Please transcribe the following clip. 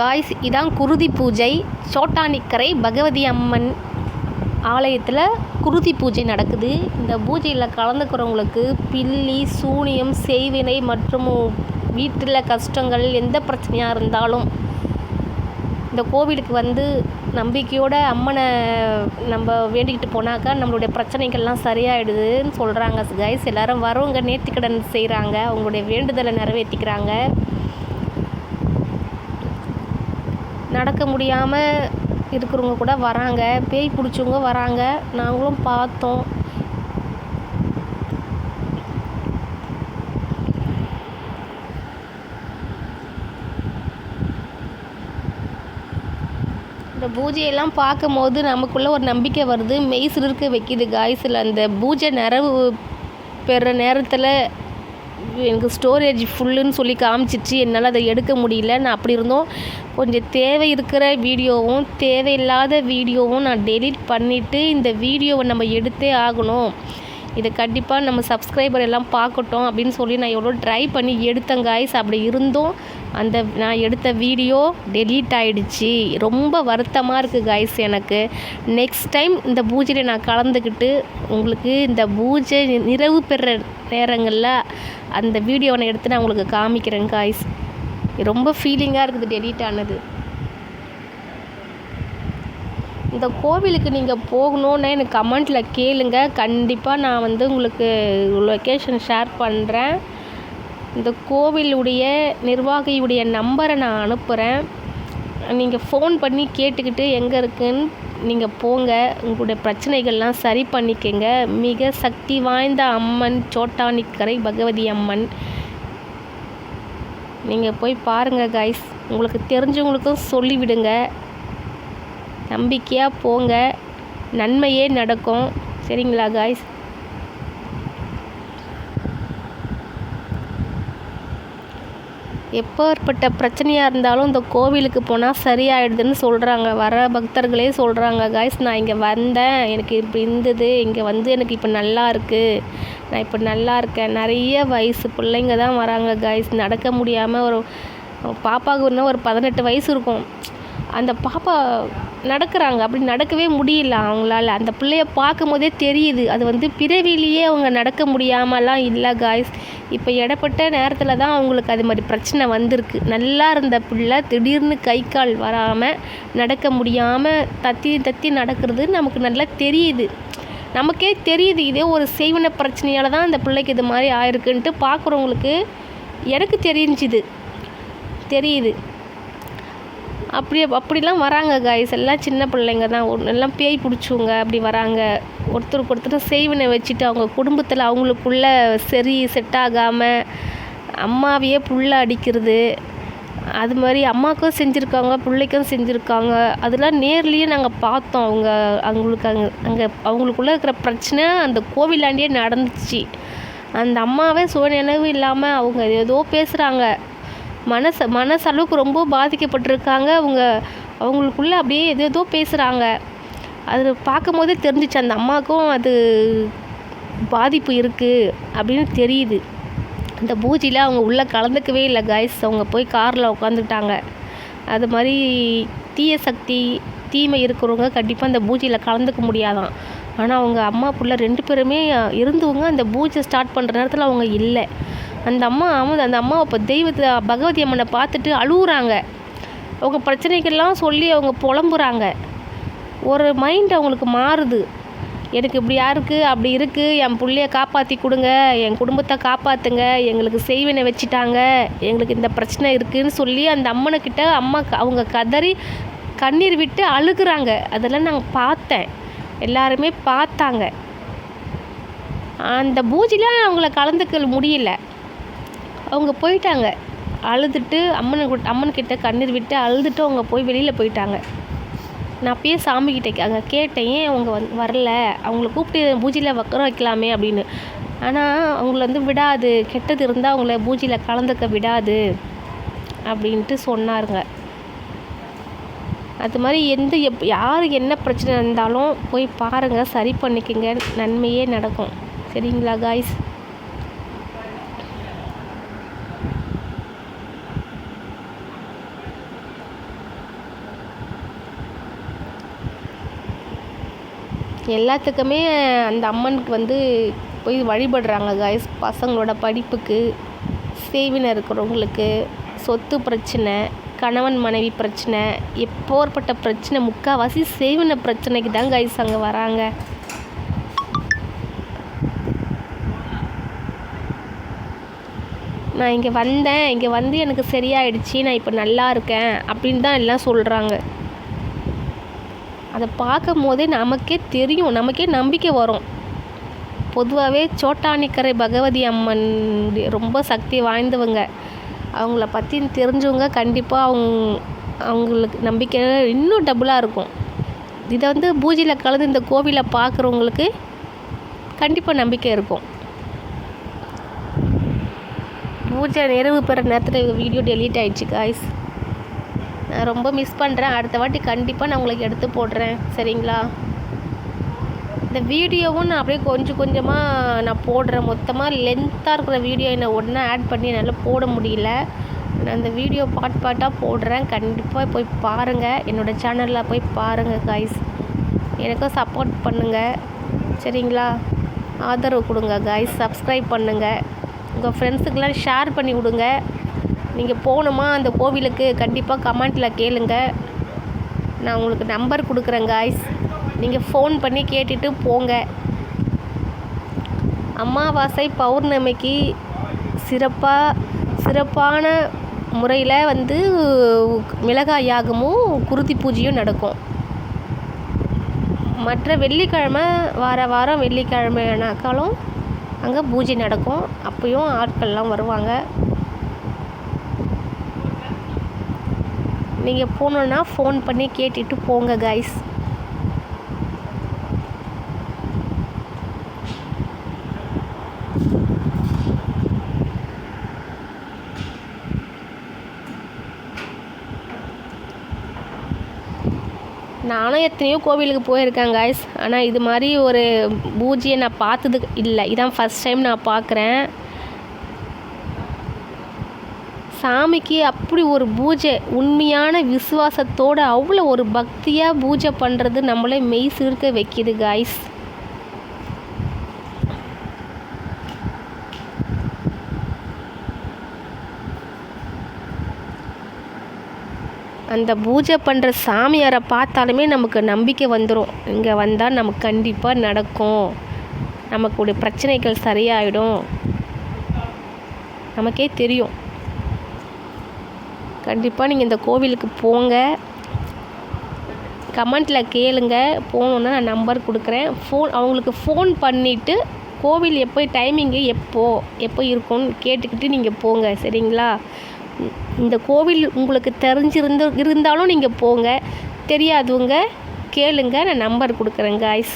Guys இதான் குருதி பூஜை. சோட்டானிக்கரை பகவதி அம்மன் ஆலயத்தில் குருதி பூஜை நடக்குது. இந்த பூஜையில் கலந்துக்கிறவங்களுக்கு பில்லி சூனியம் செய்வினை மற்றும் வீட்டில் கஷ்டங்கள் எந்த பிரச்சனையாக இருந்தாலும் இந்த கோவிலுக்கு வந்து நம்பிக்கையோட அம்மனை நம்ம வேண்டிக்கிட்டு போனாக்கா நம்மளுடைய பிரச்சனைகள்லாம் சரியாயிடுதுன்னு சொல்கிறாங்க கைஸ் எல்லாரும் வரவங்க நேர்த்திக்கடன் செய்கிறாங்க அவங்களுடைய வேண்டுதலை நிறைவேற்றிக்கிறாங்க நடக்க முடியாமல் இருக்கிறவங்க கூட வராங்க. பேய் பிடிச்சவங்க வராங்க. நாங்களும் பார்த்தோம். இந்த பூஜையெல்லாம் பார்க்கும்போது நமக்குள்ளே ஒரு நம்பிக்கை வருது. மெய் சிலிர்க்க வைக்கிது காய்ஸில் அந்த பூஜை நிறவு பெற நேரத்தில் எனக்கு ஸ்டோரேஜ் ஃபுல்லுன்னு சொல்லி காமிச்சிச்சு. என்னால் அதை எடுக்க முடியல. நான் அப்படி இருந்தோம். கொஞ்சம் தேவை இருக்கிற வீடியோவும் தேவையில்லாத வீடியோவும் நான் டெலீட் பண்ணிவிட்டு இந்த வீடியோவை நம்ம எடுத்தே ஆகணும். இதை கண்டிப்பாக நம்ம சப்ஸ்கிரைபர் எல்லாம் பார்க்கட்டும் அப்படின்னு சொல்லி நான் எவ்வளோ ட்ரை பண்ணி எடுத்தேன் காய்ஸ் அப்படி இருந்தும் அந்த நான் எடுத்த வீடியோ டெலீட் ஆகிடுச்சி ரொம்ப வருத்தமாக இருக்குது காய்ஸ் எனக்கு. நெக்ஸ்ட் டைம் இந்த பூஜையில் நான் கலந்துக்கிட்டு உங்களுக்கு இந்த பூஜை நிறைவு பெற நேரங்களில் அந்த வீடியோவை நான் எடுத்து நான் உங்களுக்கு காமிக்கிறேன் காய்ஸ் ரொம்ப ஃபீலிங்காக இருக்குது டெலீட் ஆனது. இந்த கோவிலுக்கு நீங்கள் போகணுன்னு எனக்கு கமெண்ட்டில் கேளுங்க. கண்டிப்பாக நான் வந்து உங்களுக்கு லொக்கேஷன் ஷேர் பண்ணுறேன் இந்த கோவிலுடைய நிர்வாகியுடைய நம்பரை நான் அனுப்புகிறேன் நீங்கள் ஃபோன் பண்ணி கேட்டுக்கிட்டு எங்கே இருக்குன்னு நீங்கள் போங்க. உங்களுடைய பிரச்சனைகள்லாம் சரி பண்ணிக்கங்க. மிக சக்தி வாய்ந்த அம்மன் சோட்டானிக்கரை பகவதி அம்மன். நீங்கள் போய் பாருங்கள் கைஸ் உங்களுக்கு தெரிஞ்சவங்களுக்கும் சொல்லிவிடுங்க. நம்பிக்கையாக போங்க. நன்மையே நடக்கும். சரிங்களா காய்ஸ் எப்பேற்பட்ட பிரச்சனையாக இருந்தாலும் இந்த கோவிலுக்கு போனால் சரியாயிடுதுன்னு சொல்கிறாங்க வர பக்தர்களே சொல்கிறாங்க காய்ஸ் நான் இங்கே வந்தேன். எனக்கு இப்படி இருந்தது. இங்கே வந்து எனக்கு இப்போ நல்லா இருக்குது நான் இப்போ நல்லா இருக்கேன். நிறைய வயசு பிள்ளைங்க தான் வராங்க காய்ஸ் நடக்க முடியாமல் ஒரு பாப்பாவுக்கு இன்னும் ஒரு பதினெட்டு வயசு இருக்கும். அந்த பாப்பா நடக்கிறாங்க. அப்படி நடக்கவே முடியல அவங்களால. அந்த பிள்ளைய பார்க்கும் போதே தெரியுது. அது வந்து பிறவிலேயே அவங்க நடக்க முடியாமலாம் இல்லை காய்ஸ் இப்போ இடப்பட்ட நேரத்தில் தான் அவங்களுக்கு அது மாதிரி பிரச்சனை வந்திருக்கு. நல்லா இருந்த பிள்ளை திடீர்னு கை கால் வராமல் நடக்க முடியாமல் தத்தி தத்தி நடக்கிறது நமக்கு நல்லா தெரியுது. நமக்கே தெரியுது. இதே ஒரு செய்வன பிரச்சனையால் தான் அந்த பிள்ளைக்கு இது மாதிரி ஆயிருக்குன்ட்டு பார்க்குறவங்களுக்கு எனக்கு தெரிஞ்சுது. தெரியுது. அப்படி அப்படிலாம் வராங்க காய்ஸ் எல்லாம் சின்ன பிள்ளைங்க தான். எல்லாம் பேய் பிடிச்சவங்க அப்படி வராங்க. ஒருத்தருக்கு ஒருத்தர் செய்வினை வச்சுட்டு அவங்க குடும்பத்தில் அவங்களுக்குள்ள சரி செட் ஆகாமல் அம்மாவையே புள்ள அடிக்கிறது. அது மாதிரி அம்மாவுக்கும் செஞ்சுருக்காங்க பிள்ளைக்கும் செஞ்சுருக்காங்க. அதெல்லாம் நேர்லேயே நாங்கள் பார்த்தோம். அவங்க அவங்களுக்கு அங்கே அங்கே அவங்களுக்குள்ளே இருக்கிற பிரச்சனை அந்த கோவிலாண்டியே நடந்துச்சு. அந்த அம்மாவே சுயநினைவு இல்லாமல் அவங்க ஏதோ பேசுகிறாங்க மனசு மனசளவுக்கு ரொம்ப பாதிக்கப்பட்டிருக்காங்க. அவங்க அவங்களுக்குள்ளே அப்படியே எது ஏதோ பேசுகிறாங்க அது பார்க்கும் போதே தெரிஞ்சிச்சு அந்த அம்மாவுக்கும் அது பாதிப்பு இருக்குது அப்படின்னு தெரியுது. அந்த பூஜையில் அவங்க உள்ளே கலந்துக்கவே இல்லை காய்ஸ் அவங்க போய் காரில் உட்காந்துக்கிட்டாங்க அது மாதிரி தீய சக்தி தீமை இருக்கிறவங்க கண்டிப்பாக அந்த பூஜையில் கலந்துக்க முடியாதான். ஆனால் அவங்க அம்மா பிள்ளை ரெண்டு பேருமே இருந்தவங்க அந்த பூஜை ஸ்டார்ட் பண்ணுற நேரத்தில் அவங்க இல்லை. அந்த அம்மா அவங்க அந்த அம்மா இப்போ தெய்வத்தை பகவதி அம்மனை பார்த்துட்டு அழுகுறாங்க அவங்க பிரச்சனைகள்லாம் சொல்லி அவங்க புலம்புறாங்க. ஒரு மைண்ட் அவங்களுக்கு மாறுது. எனக்கு இப்படி யாருக்கு அப்படி இருக்குது என் பிள்ளைய காப்பாற்றி கொடுங்க. என் குடும்பத்தை காப்பாற்றுங்க எங்களுக்கு செய்வினை வச்சுட்டாங்க. எங்களுக்கு இந்த பிரச்சனை இருக்குதுன்னு சொல்லி அந்த அம்மனைக்கிட்ட அம்மா அவங்க கதறி கண்ணீர் விட்டு அழுகுறாங்க. அதெல்லாம் நாங்கள் பார்த்தேன். எல்லாருமே பார்த்தாங்க. அந்த பூஜையில் அவங்கள கலந்துக்க முடியல. அவங்க போயிட்டாங்க. அழுதுட்டு அம்மனை அம்மன்கிட்ட கண்ணீர் விட்டு அழுதுட்டு அவங்க போய் வெளியில் போயிட்டாங்க. நான் அப்பயே சாமிக்கிட்ட அங்கே கேட்டேன் ஏன் அவங்க வந் வரல? அவங்கள கூப்பிட்டு பூஜையில் உட்கார வைக்கலாமே அப்படின்னு. ஆனால் அவங்கள வந்து விடாது. கெட்டது இருந்தால் அவங்கள பூஜையில் கலந்துக்க விடாது அப்படின்ட்டு சொன்னாருங்க. அது மாதிரி எந்த எப் யார் என்ன பிரச்சனை இருந்தாலும் போய் பாருங்கள் சரி பண்ணிக்கங்க. நன்மையே நடக்கும். சரிங்களா காய்ஸ் எல்லாத்துக்குமே அந்த அம்மனுக்கு வந்து போய் வழிபடுறாங்க காய்ஸ் பசங்களோட படிப்புக்கு சேவினர் இருக்கிறவங்களுக்கு சொத்து பிரச்சனை கணவன் மனைவி பிரச்சனை எப்போற்பட்ட பிரச்சனை முக்கால்வாசி சேவின பிரச்சனைக்கு தான் காய்ஸ் அங்கே வராங்க. நான் இங்கே வந்தேன். இங்கே வந்து எனக்கு சரியாயிடுச்சு. நான் இப்போ நல்லா இருக்கேன். அப்படின்னு தான் எல்லாம் சொல்கிறாங்க அதை பார்க்கும் போதே நமக்கே தெரியும் நமக்கே நம்பிக்கை வரும். பொதுவாகவே சோட்டானிக்கரை பகவதி அம்மன் ரொம்ப சக்தி வாய்ந்தவங்க. அவங்கள பற்றி தெரிஞ்சவங்க கண்டிப்பாக அவங்க அவங்களுக்கு நம்பிக்கை இன்னும் டபுளாக இருக்கும். இதை வந்து பூஜையில் கலந்து இந்த கோவிலை பார்க்குறவங்களுக்கு கண்டிப்பாக நம்பிக்கை இருக்கும். பூஜை நிறைவு பெற நேரத்தில் வீடியோ டெலீட் ஆகிடுச்சு காய்ஸ் நான் ரொம்ப மிஸ் பண்ணுறேன் அடுத்த வாட்டி கண்டிப்பாக நான் உங்களுக்கு எடுத்து போடுறேன். சரிங்களா? இந்த வீடியோவும் நான் அப்படியே கொஞ்சம் கொஞ்சமாக நான் போடுறேன். மொத்தமாக லென்த்தாக இருக்கிற வீடியோ என்னை உடனே ஆட் பண்ணி என்னால் போட முடியல. நான் அந்த வீடியோ பார்ட் பார்ட்டாக போடுறேன். கண்டிப்பாக போய் பாருங்கள் என்னோடய சேனலில் போய் பாருங்கள் காய்ஸ் எனக்கும் சப்போர்ட் பண்ணுங்கள் சரிங்களா? ஆதரவு கொடுங்க காய்ஸ் சப்ஸ்கிரைப் பண்ணுங்கள் உங்கள் ஃப்ரெண்ட்ஸுக்கெல்லாம் ஷேர் பண்ணி விடுங்க நீங்கள் போகணுமா? அந்த கோவிலுக்கு கண்டிப்பாக கமெண்ட்டில் கேளுங்க. நான் உங்களுக்கு நம்பர் கொடுக்குறேன் காய்ஸ் நீங்கள் ஃபோன் பண்ணி கேட்டுட்டு போங்க. அமாவாசை பௌர்ணமிக்கு சிறப்பாக சிறப்பான முறையில் வந்து மிளகாய் யாகமும் குருதி பூஜையும் நடக்கும். மற்ற வெள்ளிக்கிழமை வார வாரம் வெள்ளிக்கிழமைனாக்காலும் அங்கே பூஜை நடக்கும். அப்பயும் ஆட்கள்லாம் வருவாங்க. நீங்கள் போகணுன்னா ஃபோன் பண்ணி கேட்டுட்டு போங்க கைஸ் நானும் எத்தனையோ கோவிலுக்கு போயிருக்கேன் காய்ஸ் ஆனால் இது மாதிரி ஒரு பூஜையை நான் பார்த்தது இல்லை. இதான் ஃபஸ்ட் டைம் நான் பார்க்குறேன். சாமிக்கு அப்படி ஒரு பூஜை உண்மையான விசுவாசத்தோடு அவ்வளோ ஒரு பக்தியாக பூஜை பண்ணுறது நம்மளே மெய் சிறுக்க வைக்கிது காய்ஸ் அந்த பூஜை பண்ணுற சாமியாரை பார்த்தாலுமே நமக்கு நம்பிக்கை வந்துடும் இங்கே வந்தால் நமக்கு கண்டிப்பாக நடக்கும். நமக்குடைய பிரச்சனைகள் சரியாயிடும். நமக்கே தெரியும். கண்டிப்பாக நீங்கள் இந்த கோவிலுக்கு போங்க. கமெண்ட்டில் கேளுங்க. போகணுன்னா நான் நம்பர் கொடுக்குறேன். ஃபோன் அவங்களுக்கு ஃபோன் பண்ணிவிட்டு கோவில் எப்போ டைமிங்கு எப்போ எப்போ இருக்கும்னு கேட்டுக்கிட்டு நீங்கள் போங்க சரிங்களா? இந்த கோவில் உங்களுக்கு தெரிஞ்சிருந்து இருந்தாலும் நீங்கள் போங்க. தெரியாதவங்க கேளுங்க. நான் நம்பர் கொடுக்குறேன் காய்ஸ்